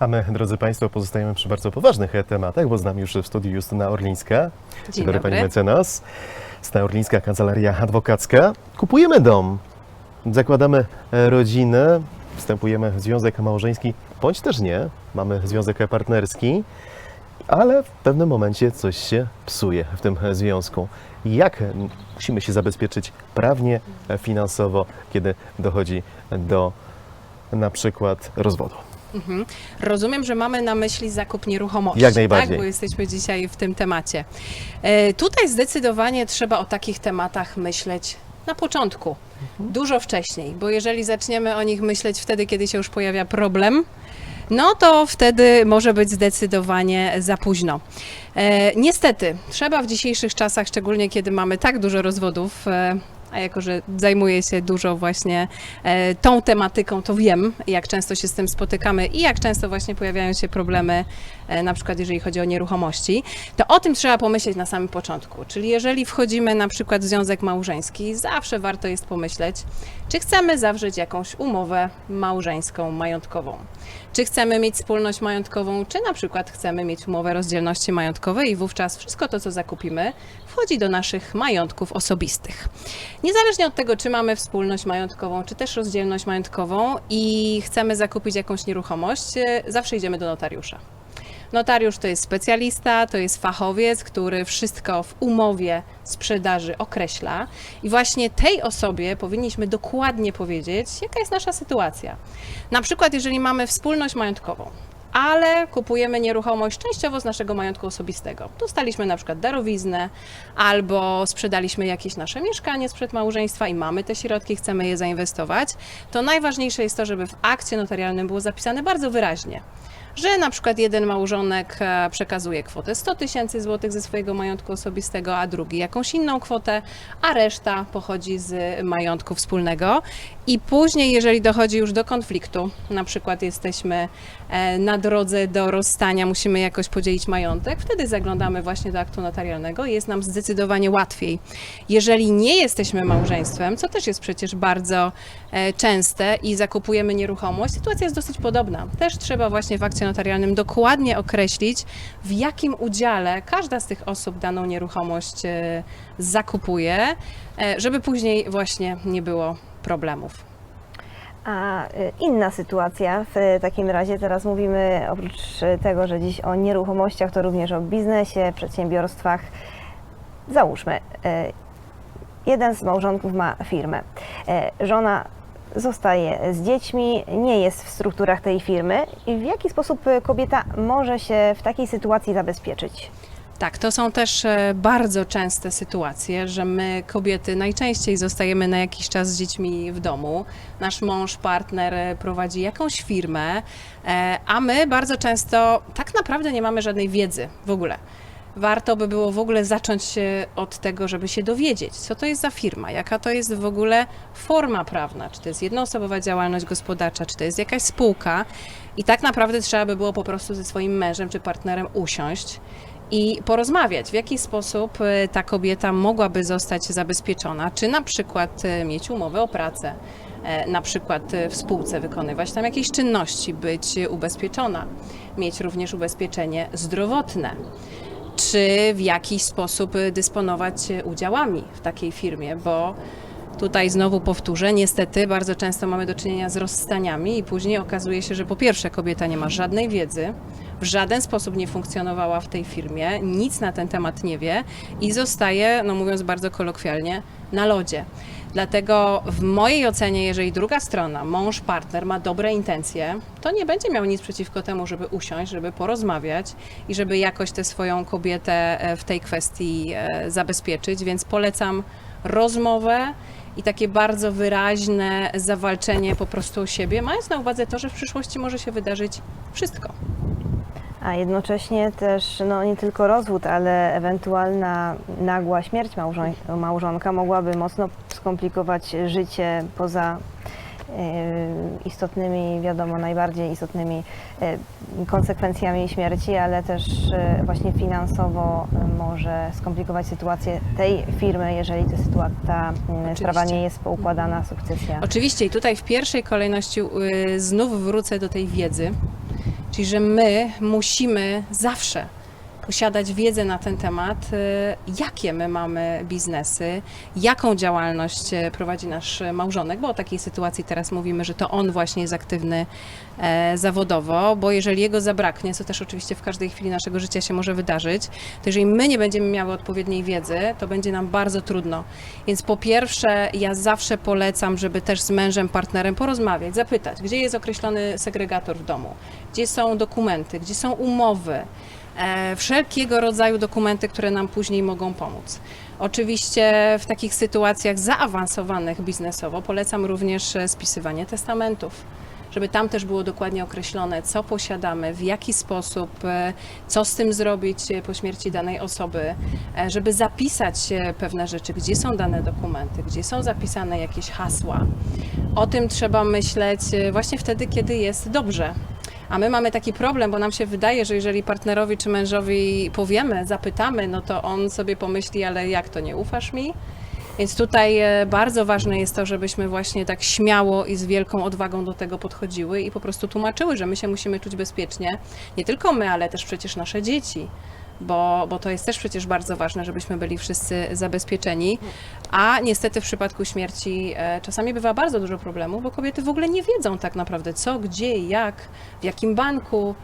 A my, drodzy Państwo, pozostajemy przy bardzo poważnych tematach, bo z nami już w studiu Justyna Orlińska. Dzień Pani dobry. mecenas. Justyna Orlińska, Kancelaria Adwokacka. Kupujemy dom, zakładamy e, rodzinę, wstępujemy w związek małżeński, bądź też nie, mamy związek partnerski, ale w pewnym momencie coś się psuje w tym związku. Jak musimy się zabezpieczyć prawnie, e, finansowo, kiedy dochodzi do na przykład rozwodu? Mhm. Rozumiem, że mamy na myśli zakup nieruchomości. Jak najbardziej. Tak, bo jesteśmy dzisiaj w tym temacie. E, tutaj zdecydowanie trzeba o takich tematach myśleć na początku, dużo wcześniej, bo jeżeli zaczniemy o nich myśleć wtedy, kiedy się już pojawia problem, no to wtedy może być zdecydowanie za późno. E, niestety, trzeba w dzisiejszych czasach, szczególnie kiedy mamy tak dużo rozwodów, e, a jako, że zajmuję się dużo właśnie e, tą tematyką, to wiem, jak często się z tym spotykamy i jak często właśnie pojawiają się problemy, e, na przykład jeżeli chodzi o nieruchomości, to o tym trzeba pomyśleć na samym początku. Czyli jeżeli wchodzimy na przykład w związek małżeński, zawsze warto jest pomyśleć, czy chcemy zawrzeć jakąś umowę małżeńską, majątkową. Czy chcemy mieć wspólność majątkową, czy na przykład chcemy mieć umowę rozdzielności majątkowej i wówczas wszystko to, co zakupimy, wchodzi do naszych majątków osobistych. Niezależnie od tego, czy mamy wspólność majątkową, czy też rozdzielność majątkową i chcemy zakupić jakąś nieruchomość, e, zawsze idziemy do notariusza. Notariusz to jest specjalista, to jest fachowiec, który wszystko w umowie sprzedaży określa i właśnie tej osobie powinniśmy dokładnie powiedzieć, jaka jest nasza sytuacja. Na przykład, jeżeli mamy wspólność majątkową, ale kupujemy nieruchomość częściowo z naszego majątku osobistego. Dostaliśmy na przykład darowiznę albo sprzedaliśmy jakieś nasze mieszkanie sprzed małżeństwa i mamy te środki, chcemy je zainwestować, to najważniejsze jest to, żeby w akcie notarialnym było zapisane bardzo wyraźnie, że na przykład jeden małżonek e, przekazuje kwotę 100 tysięcy złotych ze swojego majątku osobistego, a drugi jakąś inną kwotę, a reszta pochodzi z majątku wspólnego. I później, jeżeli dochodzi już do konfliktu, na przykład jesteśmy e, na drodze do rozstania, musimy jakoś podzielić majątek, wtedy zaglądamy właśnie do aktu notarialnego i jest nam zdecydowanie łatwiej. Jeżeli nie jesteśmy małżeństwem, co też jest przecież bardzo e, częste i zakupujemy nieruchomość, sytuacja jest dosyć podobna. Też trzeba właśnie w akcie notarialnym dokładnie określić, w jakim udziale każda z tych osób daną nieruchomość e, zakupuje, żeby później właśnie nie było problemów. A y, inna sytuacja w takim razie, teraz mówimy oprócz tego, że dziś o nieruchomościach, to również o biznesie, przedsiębiorstwach. Załóżmy, y, jeden z małżonków ma firmę. Y, Żona zostaje z dziećmi, nie jest w strukturach tej firmy. W jaki sposób kobieta może się w takiej sytuacji zabezpieczyć? Tak, to są też e, bardzo częste sytuacje, że my kobiety najczęściej zostajemy na jakiś czas z dziećmi w domu. Nasz mąż, partner e, prowadzi jakąś firmę, e, a my bardzo często tak naprawdę nie mamy żadnej wiedzy w ogóle. Warto by było w ogóle zacząć e, od tego, żeby się dowiedzieć, co to jest za firma, jaka to jest w ogóle forma prawna, czy to jest jednoosobowa działalność gospodarcza, czy to jest jakaś spółka. I tak naprawdę trzeba by było po prostu ze swoim mężem czy partnerem usiąść i porozmawiać, w jaki sposób e, ta kobieta mogłaby zostać zabezpieczona, czy na przykład e, mieć umowę o pracę, e, na przykład e, w spółce wykonywać tam jakieś czynności, być ubezpieczona, mieć również ubezpieczenie zdrowotne, czy w jakiś sposób dysponować udziałami w takiej firmie, bo Tutaj znowu powtórzę, niestety bardzo często mamy do czynienia z rozstaniami i później okazuje się, że po pierwsze kobieta nie ma żadnej wiedzy, w żaden sposób nie funkcjonowała w tej firmie, nic na ten temat nie wie i zostaje, no mówiąc bardzo kolokwialnie, na lodzie. Dlatego w mojej ocenie, jeżeli druga strona, mąż, partner ma dobre intencje, to nie będzie miał nic przeciwko temu, żeby usiąść, żeby porozmawiać i żeby jakoś tę swoją kobietę e, w tej kwestii e, zabezpieczyć, więc polecam rozmowę i takie bardzo wyraźne zawalczenie po prostu o siebie, mając na uwadze to, że w przyszłości może się wydarzyć wszystko. A jednocześnie też no, nie tylko rozwód, ale ewentualna nagła śmierć małżon- małżonka mogłaby mocno skomplikować życie poza e, istotnymi, wiadomo, najbardziej istotnymi e, konsekwencjami śmierci, ale też e, właśnie finansowo może skomplikować sytuację tej firmy, jeżeli ta, sytua- ta sprawa nie jest poukładana, sukcesja. Oczywiście. I tutaj w pierwszej kolejności y, znów wrócę do tej wiedzy, Czyli, że my musimy zawsze posiadać wiedzę na ten temat, e, jakie my mamy biznesy, jaką działalność e, prowadzi nasz małżonek, bo o takiej sytuacji teraz mówimy, że to on właśnie jest aktywny e, zawodowo, bo jeżeli jego zabraknie, co też oczywiście w każdej chwili naszego życia się może wydarzyć, to jeżeli my nie będziemy miały odpowiedniej wiedzy, to będzie nam bardzo trudno. Więc po pierwsze, ja zawsze polecam, żeby też z mężem, partnerem porozmawiać, zapytać, gdzie jest określony segregator w domu, gdzie są dokumenty, gdzie są umowy, wszelkiego rodzaju dokumenty, które nam później mogą pomóc. Oczywiście w takich sytuacjach zaawansowanych biznesowo polecam również e, spisywanie testamentów, żeby tam też było dokładnie określone, co posiadamy, w jaki sposób, e, co z tym zrobić e, po śmierci danej osoby, e, żeby zapisać e, pewne rzeczy, gdzie są dane dokumenty, gdzie są zapisane jakieś hasła. O tym trzeba myśleć e, właśnie wtedy, kiedy jest dobrze. A my mamy taki problem, bo nam się wydaje, że jeżeli partnerowi czy mężowi powiemy, zapytamy, no to on sobie pomyśli, ale jak to nie ufasz mi? Więc tutaj e, bardzo ważne jest to, żebyśmy właśnie tak śmiało i z wielką odwagą do tego podchodziły i po prostu tłumaczyły, że my się musimy czuć bezpiecznie. Nie tylko my, ale też przecież nasze dzieci. Bo, bo to jest też przecież bardzo ważne, żebyśmy byli wszyscy zabezpieczeni. A niestety w przypadku śmierci e, czasami bywa bardzo dużo problemów, bo kobiety w ogóle nie wiedzą tak naprawdę co, gdzie, jak, w jakim banku.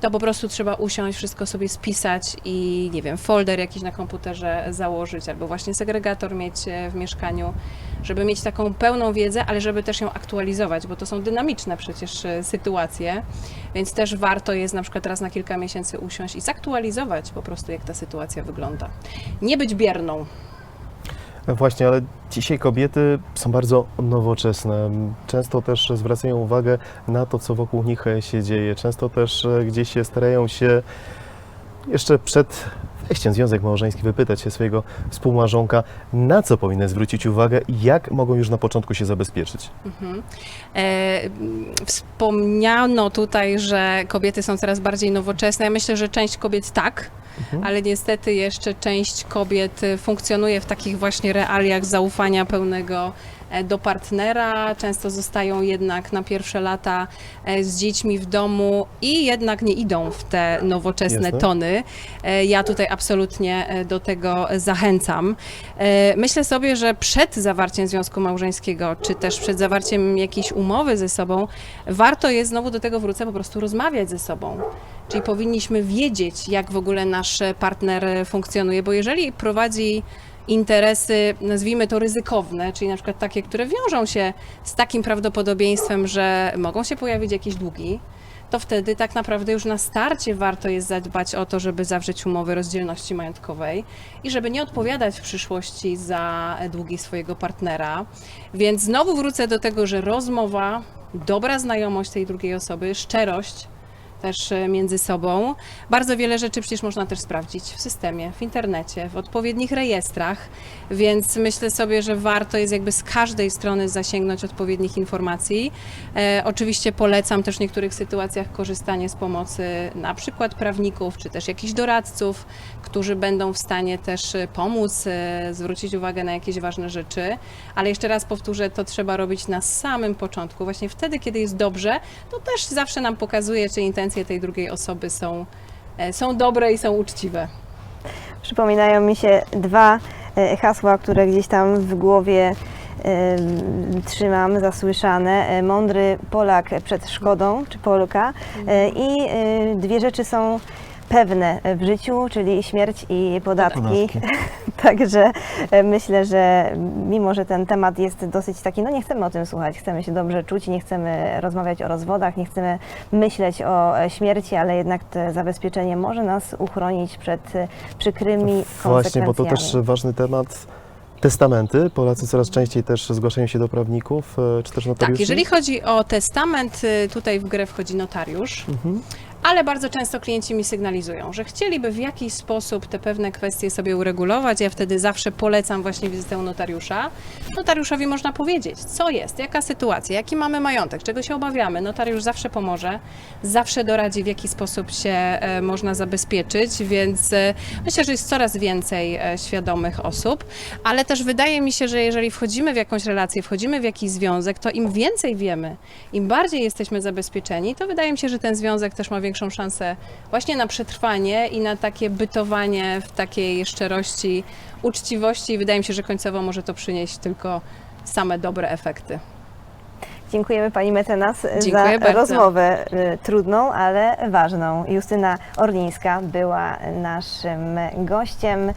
To po prostu trzeba usiąść, wszystko sobie spisać i nie wiem, folder jakiś na komputerze założyć, albo właśnie segregator mieć e, w mieszkaniu, żeby mieć taką pełną wiedzę, ale żeby też ją aktualizować, bo to są dynamiczne przecież e, sytuacje, więc też warto jest na przykład raz na kilka miesięcy usiąść i zaktualizować po prostu, jak ta sytuacja wygląda. Nie być bierną. Właśnie, ale dzisiaj kobiety są bardzo nowoczesne. Często też zwracają uwagę na to, co wokół nich się dzieje. Często też e, gdzieś starają się jeszcze przed wejściem w związek małżeński wypytać się swojego współmałżonka, na co powinny zwrócić uwagę i jak mogą już na początku się zabezpieczyć. E, wspomniano tutaj, że kobiety są coraz bardziej nowoczesne. Ja myślę, że część kobiet tak, ale niestety jeszcze część kobiet e, funkcjonuje w takich właśnie realiach zaufania pełnego e, do partnera. Często zostają jednak na pierwsze lata e, z dziećmi w domu i jednak nie idą w te nowoczesne Jasne. tony. E, Ja tutaj absolutnie do tego zachęcam. Myślę sobie, że przed zawarciem związku małżeńskiego, czy też przed zawarciem jakiejś umowy ze sobą, warto jest, znowu do tego wrócę, po prostu rozmawiać ze sobą. Czyli powinniśmy wiedzieć, jak w ogóle nasz partner funkcjonuje, bo jeżeli prowadzi interesy, nazwijmy to ryzykowne, czyli na przykład takie, które wiążą się z takim prawdopodobieństwem, że mogą się pojawić jakieś długi, to wtedy tak naprawdę już na starcie warto jest zadbać o to, żeby zawrzeć umowy rozdzielności majątkowej i żeby nie odpowiadać w przyszłości za długi swojego partnera. Więc znowu wrócę do tego, że rozmowa, dobra znajomość tej drugiej osoby, szczerość też e, między sobą. Bardzo wiele rzeczy przecież można też sprawdzić w systemie, w internecie, w odpowiednich rejestrach, więc myślę sobie, że warto jest jakby z każdej strony zasięgnąć odpowiednich informacji. E, oczywiście polecam też w niektórych sytuacjach korzystanie z pomocy na przykład prawników, czy też jakichś doradców, którzy będą w stanie też e, pomóc, e, zwrócić uwagę na jakieś ważne rzeczy, ale jeszcze raz powtórzę, to trzeba robić na samym początku, właśnie wtedy, kiedy jest dobrze, to też zawsze nam pokazuje, czy intencje tej drugiej osoby są, e, są dobre i są uczciwe. Przypominają mi się dwa e, hasła, które gdzieś tam w głowie e, trzymam zasłyszane. Mądry Polak przed szkodą, czy Polka. I dwie rzeczy są pewne w życiu, czyli śmierć i podatki. Podatki. Także e, myślę, że mimo, że ten temat jest dosyć taki, no nie chcemy o tym słuchać, chcemy się dobrze czuć, nie chcemy rozmawiać o rozwodach, nie chcemy myśleć o e, śmierci, ale jednak to zabezpieczenie może nas uchronić przed e, przykrymi Właśnie, bo to też ważny temat. Testamenty. Polacy coraz częściej też zgłaszają się do prawników, czy też notariuszy. Tak, jeżeli chodzi o testament, tutaj w grę wchodzi notariusz. Mhm. Ale bardzo często klienci mi sygnalizują, że chcieliby w jakiś sposób te pewne kwestie sobie uregulować. Ja wtedy zawsze polecam właśnie wizytę u notariusza. Notariuszowi można powiedzieć, co jest, jaka sytuacja, jaki mamy majątek, czego się obawiamy. Notariusz zawsze pomoże, zawsze doradzi, w jaki sposób się e, można zabezpieczyć, więc e, myślę, że jest coraz więcej e, świadomych osób, ale też wydaje mi się, że jeżeli wchodzimy w jakąś relację, wchodzimy w jakiś związek, to im więcej wiemy, im bardziej jesteśmy zabezpieczeni, to wydaje mi się, że ten związek też ma większą największą szansę właśnie na przetrwanie i na takie bytowanie w takiej szczerości, uczciwości i wydaje mi się, że końcowo może to przynieść tylko same dobre efekty. Dziękujemy Pani Mecenas Dziękuję za bardzo. rozmowę y, trudną, ale ważną. Justyna Orlińska była naszym gościem.